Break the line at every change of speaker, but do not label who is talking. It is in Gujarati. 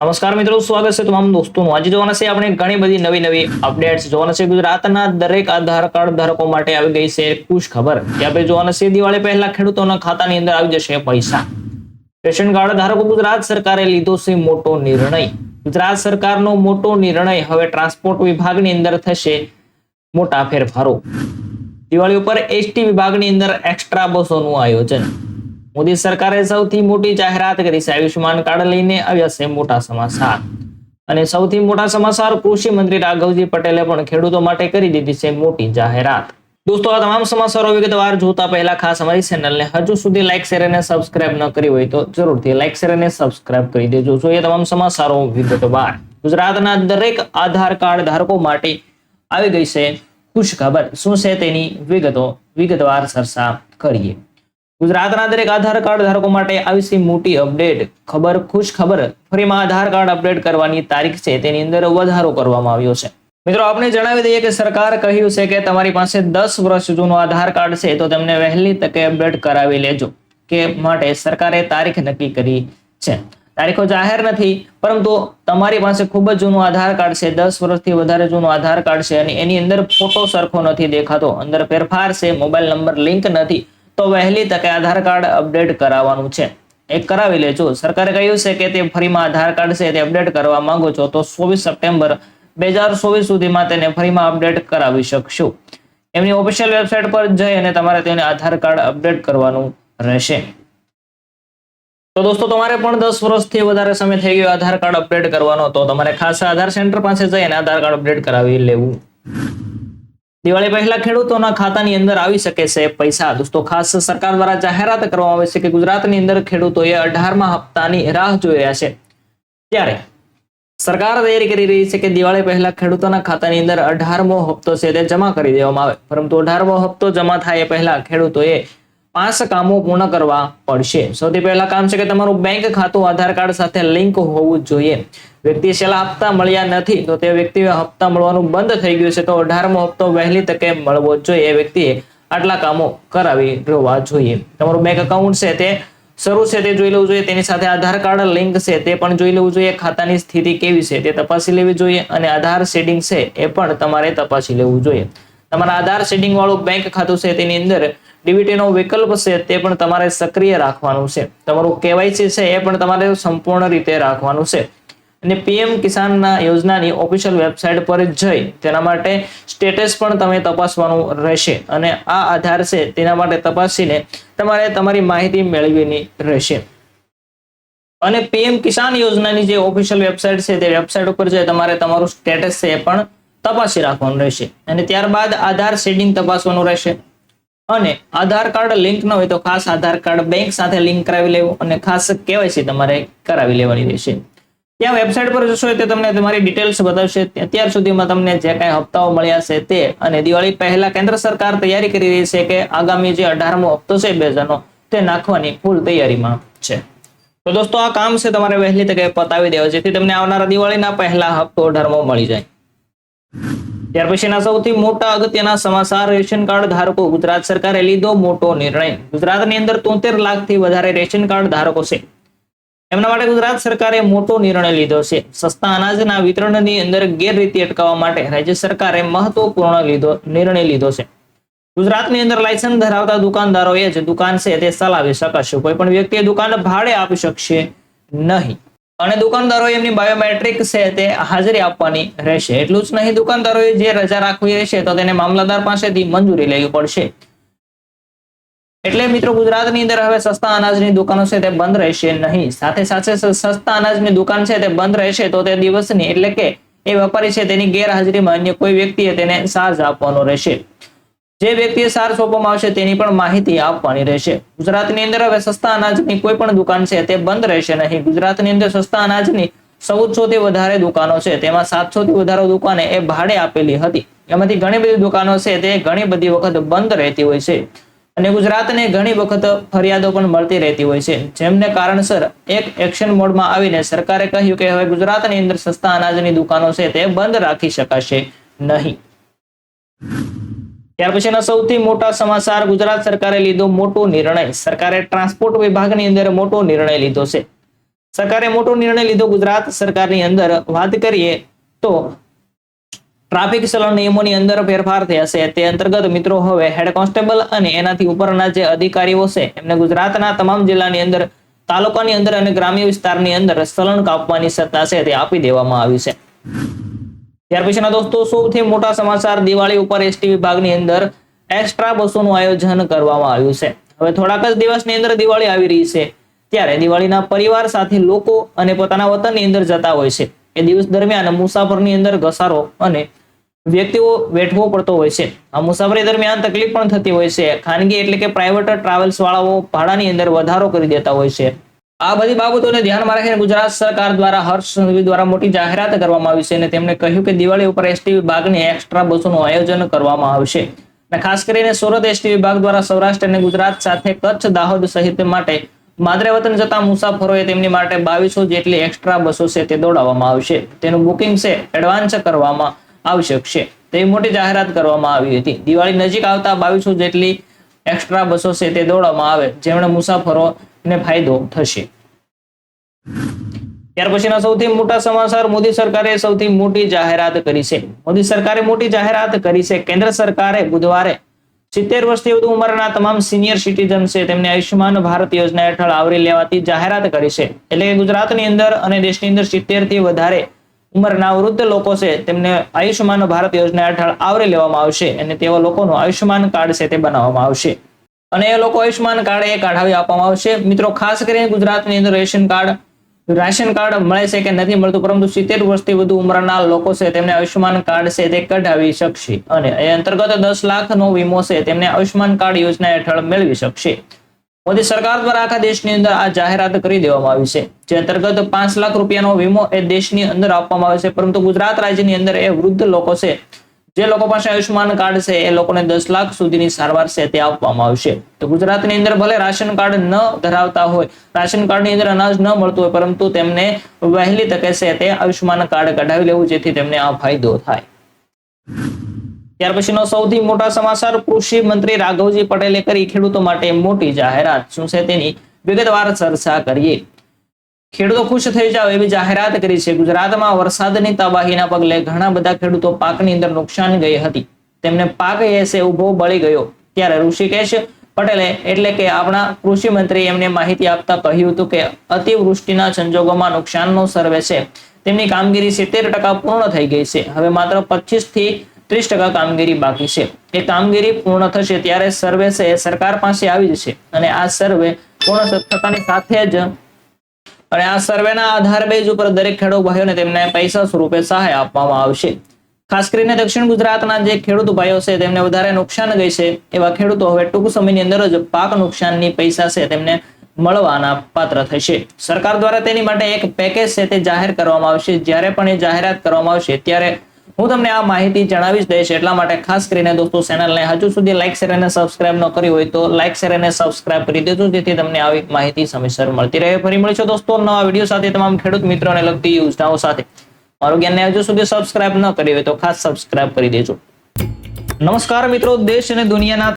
નમસ્કાર મિત્રો, સ્વાગત છે તમામ દોસ્તોનું. આજે જોવાના છે આપણે ઘણી બધી નવી નવી અપડેટ્સ જોવાના છે ગુજરાતના દરેક આધાર કાર્ડ ધારકો માટે આવી ગઈ છે ખુશ ખબર કે આપણે જોવાના છે દિવાળી પહેલા ખેડૂતોના ખાતાની અંદર આવી જશે પૈસા. રેશન કાર્ડ ધારકો ગુજરાત સરકારે લીધો છે મોટો નિર્ણય. ગુજરાત સરકારનો મોટો નિર્ણય હવે ટ્રાન્સપોર્ટ વિભાગની અંદર થશે મોટા ફેરફારો. દિવાળી ઉપર એસટી વિભાગની અંદર એક્સ્ટ્રા બસોનું આયોજન. મોદી સરકારે સૌથી મોટી જાહેરાત કરી છે, આયુષ્યમાન કાર્ડ લઈને આવ્યા છે મોટા સમાચાર. અને સૌથી મોટા સમાચાર, કૃષિ મંત્રી રાઘવજી પટેલે પણ ખેડૂતો માટે કરી દીધી છે મોટી જાહેરાત. દોસ્તો, આ તમામ સમાચારો વિગતવાર જોતા પહેલા ખાસ અમારી ચેનલને હજુ સુધી લાઈક શેર અને સબસ્ક્રાઇબ ન કરી હોય તો જરૂરથી લાઈક શેર અને સબસ્ક્રાઇબ કરી દેજો. જોઈએ તમામ સમાચારો વિગતવાર. ગુજરાતના દરેક આધાર કાર્ડ ધારકો માટે આવી ગઈ છે ખુશ ખબર શું છે તેની વિગતો વિગતવાર ચર્ચા કરીએ. ગુજરાતના દરેક આધાર કાર્ડ ધારકો માટે આવી મોટી અપડેટ. ખબર, ખુશ ખબર. ફરીમાં આધાર કાર્ડ અપડેટ કરવાની તારીખ છે, તેની અંદર વધારો કરવામાં આવ્યો છે. મિત્રો આપણે જણાવી દઈએ કે સરકાર કહ્યું છે કે તમારી પાસે દસ વર્ષ જૂનું આધાર કાર્ડ છે, તો તેમને વહેલી તકે અપડેટ કરાવી લેજો, કે માટે સરકારે તારીખ નક્કી કરી છે. તારીખો જાહેર નથી, પરંતુ તમારી પાસે ખૂબ જ જૂનું આધાર કાર્ડ છે, દસ વર્ષથી વધારે જૂનું આધાર કાર્ડ છે, અને એની અંદર ફોટો સરખો નથી દેખાતો, અંદર ફેરફાર છે, મોબાઈલ નંબર લિંક નથી તો વહેલી તકે આધાર કાર્ડ અપડેટ કરાવવાનું છે. એ કરાવી લેજો. સરકારે કહ્યું છે કે તે ફરીમાં આધાર કાર્ડ છે તે અપડેટ કરવા માંગો છો, તો ચોવીસ સપ્ટેમ્બર બે હજાર ચોવીસ સુધીમાં તેને ફરીમાં અપડેટ કરાવી શકશો. એમની ઓફિશિયલ વેબસાઇટ પર જઈ અને તમારે તેને આધાર કાર્ડ અપડેટ કરવાનું રહેશે. તો દોસ્તો, તમારે પણ દસ વર્ષથી વધારે સમય થઈ ગયો આધાર કાર્ડ અપડેટ કરવાનો, તો તમારે ખાસ આધાર સેન્ટર પાસે જઈ અને આધાર કાર્ડ અપડેટ કરાવી લેવું. દિવાળી પહેલા ખેડૂતોના ખાતાની અંદર આવી શકે છે પૈસા. દોસ્તો, ખાસ સરકાર દ્વારા જાહેરાત કરવામાં આવે છે કે ગુજરાતની અંદર ખેડૂતોએ અઢારમા હપ્તાની રાહ જોઈ રહ્યા છે. ત્યારે સરકાર તૈયારી કરી રહી છે કે દિવાળી પહેલા ખેડૂતોના ખાતાની અંદર અઢારમો હપ્તો છે તે જમા કરી દેવામાં આવે. પરંતુ અઢારમો હપ્તો જમા થાય એ પહેલા ખેડૂતોએ પાંચ કામો પૂર્ણ કરવા પડશે. સૌથી પહેલા કામ છે કે તમારું બેંક ખાતું, આધાર કાર્ડ સાથે લિંક હોવું જોઈએ. વ્યક્તિ છેલ્લા હપ્તા મળ્યા નથી, તો તે વ્યક્તિએ હપ્તા મળવાનું બંધ થઈ ગયું છે, તો અઢારમો હપ્તો વહેલી તકે મળવો જોઈએ. એ વ્યક્તિએ આટલા કામો કરાવી રહેવા જોઈએ. તમારું બેંક એકાઉન્ટ છે તે શરૂ છે તે જોઈ લેવું જોઈએ. તેની સાથે આધાર કાર્ડ લિંક છે તે પણ જોઈ લેવું જોઈએ. ખાતાની સ્થિતિ કેવી છે તે તપાસી લેવી જોઈએ અને આધાર શેડિંગ છે એ પણ તમારે તપાસી લેવું જોઈએ. તમારા આધાર શેડિંગ વાળું બેંક ખાતું છે તેની અંદર ડીબીટી નો વિકલ્પ છે તે પણ તમારે સક્રિય રાખવાનું છે. તમારું કેવાયસી છે એ પણ તમારે સંપૂર્ણ રીતે રાખવાનું છે. અને પીએમ કિસાનના યોજનાની ઓફિશિયલ વેબસાઇટ પર જઈ તેના માટે સ્ટેટસ પણ તમે તપાસવાનું રહેશે અને આ આધાર છે તેના માટે તપાસીને તમારે તમારી માહિતી મેળવીની રહેશે. અને પીએમ કિસાન યોજનાની જે ઓફિશિયલ વેબસાઇટ છે તે વેબસાઇટ ઉપર જઈ તમારે તમારું સ્ટેટસ છે એ પણ તપાસી રાખવાનું રહેશે. અને ત્યારબાદ આધાર શેડિંગ તપાસવાનું રહેશે. અને આધાર કાર્ડ લિંક ન હોય તો ખાસ આધાર કાર્ડ બેંક સાથે લિંક કરાવી લેવું અને ખાસ કેવાયસી તમારે કરાવી લેવાની રહેશે. ત્યાં વેબસાઇટ પર જશો તે તમને તમારી ડિટેલ્સ બતાવશે. અત્યાર સુધીમાં તમને જે કાંઈ હપ્તાઓ મળ્યા છે તે અને દિવાળી પહેલા કેન્દ્ર સરકાર તૈયારી કરી રહી છે કે આગામી જે અઢારમો હપ્તો છે બે હજારનો, તે નાખવાની ફૂલ તૈયારીમાં છે. તો દોસ્તો, આ કામ છે તમારે વહેલી તકે પતાવી દેવા, જેથી તમને આવનારા દિવાળીના પહેલા હપ્તો અઢારમો મળી જાય. ત્યાર પછીના સૌથી મોટા અગત્યના સમાચાર, રેશન કાર્ડ ધારકો ગુજરાત સરકારે લીધો મોટો નિર્ણય. ગુજરાતની અંદર તોતેર લાખથી વધારે રેશન કાર્ડ ધારકો છે. એમના માટે ગુજરાત સરકારે મોટો નિર્ણય લીધો છે. સસ્તા અનાજના વિતરણની અંદર ગેરરીતિ અટકાવવા માટે રાજ્ય સરકારે મહત્વપૂર્ણ લીધો, નિર્ણય લીધો છે. ગુજરાતની અંદર લાયસન્સ ધરાવતા દુકાનદારોએ જ દુકાન છે તે ચલાવી શકશે. કોઈ પણ વ્યક્તિ દુકાન ભાડે આપી શકશે નહીં. અને દુકાનદારો એમની બાયોમેટ્રિક છે તે હાજરી આપવાની રહેશે. એટલું જ નહીં, દુકાનદારોએ જે રજા રાખવી રહેશે તો તેને મામલતદાર પાસેથી મંજૂરી લેવી પડશે. એટલે મિત્રો ગુજરાતની અંદર હવે સસ્તા અનાજની દુકાનો છે તે બંધ રહેશે નહીં. સાથે સાથે સસ્તા અનાજની દુકાન છે તે બંધ રહેશે તો તે દિવસની, એટલે કે એ વેપારી છે તેની ગેરહાજરીમાં અન્ય કોઈ વ્યક્તિએ તેને ચાર્જ આપવાનો રહેશે. જે વ્યક્તિએ સાર સોંપવામાં આવશે તેની પણ માહિતી આપવાની રહેશે. ગુજરાતની અંદર હવે સસ્તા અનાજની કોઈ પણ દુકાન છે તે બંધ રહેશે નહીં. ગુજરાતની અંદર સસ્તા અનાજની ચૌદસો થી વધારે દુકાનો છે. તેમાં સાતસો થી વધારે દુકાને એ ભાડે આપેલી હતી. એમાંથી ઘણી બધી દુકાનો છે તે ઘણી બધી વખત બંધ રહેતી હોય છે. અને ગુજરાતને ઘણી વખત ફરિયાદો પણ મળતી રહેતી હોય છે. જેમને કારણસર એક એક્શન મોડમાં આવીને સરકારે કહ્યું કે હવે ગુજરાતની અંદર સસ્તા અનાજની દુકાનો છે તે બંધ રાખી શકાશે નહીં. ત્યાર પછીના સૌથી મોટા સમાચાર, ગુજરાત સરકારે લીધો મોટો નિર્ણય. સરકારે ટ્રાન્સપોર્ટ વિભાગની અંદર મોટો નિર્ણય લીધો છે. સરકારે મોટો નિર્ણય લીધો, ગુજરાત સરકારની અંદર વાત કરીએ તો ટ્રાફિક ચલણ નિયમોની અંદર ફેરફાર થયા છે. તે અંતર્ગત મિત્રો, હવે હેડ કોન્સ્ટેબલ અને એનાથી ઉપરના જે અધિકારીઓ છે, એમને ગુજરાતના તમામ જિલ્લાની અંદર, તાલુકાની અંદર અને ગ્રામ્ય વિસ્તારની અંદર ચલણ કાપવાની સત્તા છે તે આપી દેવામાં આવી છે. ત્યાર પછીના દોસ્તો, સૌથી મોટા સમાચાર દિવાળી ઉપર એસટી વિભાગની અંદર એક્સ્ટ્રા બસોનું આયોજન કરવામાં આવ્યું છે. હવે થોડાક જ દિવસની અંદર દિવાળી આવી રહી છે. ત્યારે દિવાળીના પરિવાર સાથે લોકો અને પોતાના વતનની અંદર જતા હોય છે. એ દિવસ દરમિયાન મુસાફરની અંદર ઘસારો અને વ્યક્તિઓ વેઠવો પડતો હોય છે. આ મુસાફરી દરમિયાન તકલીફ પણ થતી હોય છે. ખાનગી એટલે કે પ્રાઇવેટ ટ્રાવેલ્સ વાળાઓ ભાડાની અંદર વધારો કરી દેતા હોય છે. આ બધી બાબતોને ધ્યાનમાં રાખીને ગુજરાત સરકાર દ્વારા હર્ષ દ્વારા મોટી જાહેરાત કરવામાં આવી છે અને તેમણે કહ્યું કે દિવાળી ઉપર એસટી વિભાગની એક્સ્ટ્રા બસોનું આયોજન કરવામાં આવશે. અને ખાસ કરીને સુરત એસટી વિભાગ દ્વારા સૌરાષ્ટ્ર અને ગુજરાત સાથે કચ્છ દાહોદ સહિત માટે માદરે વતન જતા મુસાફરોએ તેમની માટે બાવીસો જેટલી એક્સ્ટ્રા બસો છે તે દોડાવવામાં આવશે. તેનું બુકિંગ છે એડવાન્સ કરવામાં આવશ્યક છે. તેવી મોટી જાહેરાત કરવામાં આવી હતી. દિવાળી નજીક આવતા બાવીસો જેટલી એક્સ્ટ્રા બસો છે તે દોડવામાં આવે. જેમણે મુસાફરોને ફાયદો થશે. ત્યાર પછીના સૌથી મોટા સમાચાર મોદી સરકારે સૌથી મોટી જાહેરાત કરી છે. મોદી સરકારે મોટી જાહેરાત કરી છે. કેન્દ્ર સરકારે બુધવારે સિત્તેર વર્ષથી વધુ ઉંમરના તમામ સિનિયર સિટીઝન છે તેમને આયુષ્યમાન ભારત યોજના હેઠળ આવરી લેવાથી જાહેરાત કરી છે. એટલે કે ગુજરાતની અંદર અને દેશની અંદર સિત્તેરથી વધારે ઉંમરના વૃદ્ધ લોકો છે, તેમને આયુષ્યમાન ભારત યોજના હેઠળ આવરી લેવામાં આવશે અને તેવા લોકોનું આયુષ્યમાન કાર્ડ છે તે બનાવવામાં આવશે. અને એ લોકો આયુષ્યમાન કાર્ડ એ કાઢાવી આપવામાં આવશે. મિત્રો, ખાસ કરીને ગુજરાતની અંદર રેશન કાર્ડ, રાશન કાર્ડ મળે છે કે નથી મળતું, પરંતુ સિત્તેર વર્ષથી વધુ ઉંમરના લોકો છે તેમને આયુષ્યમાન કાર્ડ છે તે કઢાવી શકશે અને એ અંતર્ગત દસ લાખનો વીમો છે તેમને આયુષ્યમાન કાર્ડ યોજના હેઠળ મેળવી શકશે. મોદી સરકાર દ્વારા આખા દેશની અંદર આ જાહેરાત કરી દેવામાં આવી છે. જે અંતર્ગત પાંચ લાખ રૂપિયાનો વીમો એ દેશની અંદર આપવામાં આવે છે. પરંતુ ગુજરાત રાજ્યની અંદર એ વૃદ્ધ લોકો છે. જે લોકો પાસે આયુષ્યમાન કાર્ડ છે, એ લોકોને દસ લાખ સુધીની સારવાર છે તે આપવામાં આવશે તો ગુજરાતની અંદર ભલે રાશન કાર્ડ ન ધરાવતા હોય, રાશન કાર્ડની અંદર અનાજ ન મળતું હોય, પરંતુ તેમને વહેલી તકે છે તે આયુષ્યમાન કાર્ડ કઢાવી લેવું, જેથી તેમને આ ફાયદો થાય. ત્યાર પછીનો સૌથી મોટા સમાચાર, કૃષિ મંત્રી રાઘવજી પટેલે કરી ખેડૂતો માટે મોટી જાહેરાત. શું છે તેની વિગતવાર ચર્ચા કરીએ. ખેડૂતો ખુશ થઈ જાવ એવી જાહેરાત કરી છે. ગુજરાતમાં વરસાદની તબાહીના પગલે ઘણા બધા ખેડૂતો પાકની અંદર નુકસાન ગઈ હતી. તેમને પાક એસે ઊભો બળી ગયો. ત્યારે ઋષિકેશ પટેલે એટલે કે આપણા કૃષિ મંત્રી એમને માહિતી આપતા કહ્યું હતું કે અતિવૃષ્ટિના સંજોગોમાં નુકસાનનો સર્વે છે. તેમની કામગીરી સિત્તેર ટકા પૂર્ણ થઈ ગઈ છે. હવે માત્ર પચીસથી ત્રીસ ટકા કામગીરી બાકી છે. એ કામગીરી પૂર્ણ થશે ત્યારે સર્વે છે સરકાર પાસે આવી જશે અને આ સર્વે પૂર્ણ થતાની સાથે જ અને આ સર્વેના આધાર બેઝ ઉપર દરેક ખેડૂત ભાઈઓને તેમને પૈસા સ્વરૂપે સહાય આપવામાં આવશે. ખાસ કરીને દક્ષિણ ગુજરાતના જે ખેડૂત ભાઈઓ છે તેમને વધારે નુકસાન ગઈ છે એવા ખેડૂતો હવે ટૂંક સમયની અંદર જ પાક નુકસાનની પૈસા છે તેમને મળવાના પાત્ર થશે. સરકાર દ્વારા તેની માટે એક પેકેજ છે તે જાહેર કરવામાં આવશે. જ્યારે પણ એ જાહેરાત કરવામાં આવશે ત્યારે હું તમને આ માહિતી જણાવી જ દઈશ એટલા માટે ખાસ કરીને દોસ્તો ચેનલને હજુ સુધી લાઈક શેર અને સબસ્ક્રાઇબ ન કરી હોય તો લાઈક શેર અને સબસ્ક્રાઇબ કરી દેજો, જેથી તમને આવી માહિતી સમયસર મળતી રહે. ફરી મળીશું દોસ્તો નવા વીડિયો સાથે. તમામ ખેડૂત મિત્રોને લગતી યોજનાઓ સાથે. મારું જ્ઞાનને હજુ સુધી સબસ્ક્રાઇબ ન કરી હોય તો ખાસ સબસ્ક્રાઇબ કરી દેજો. નમસ્કાર મિત્રો, દેશ અને દુનિયાના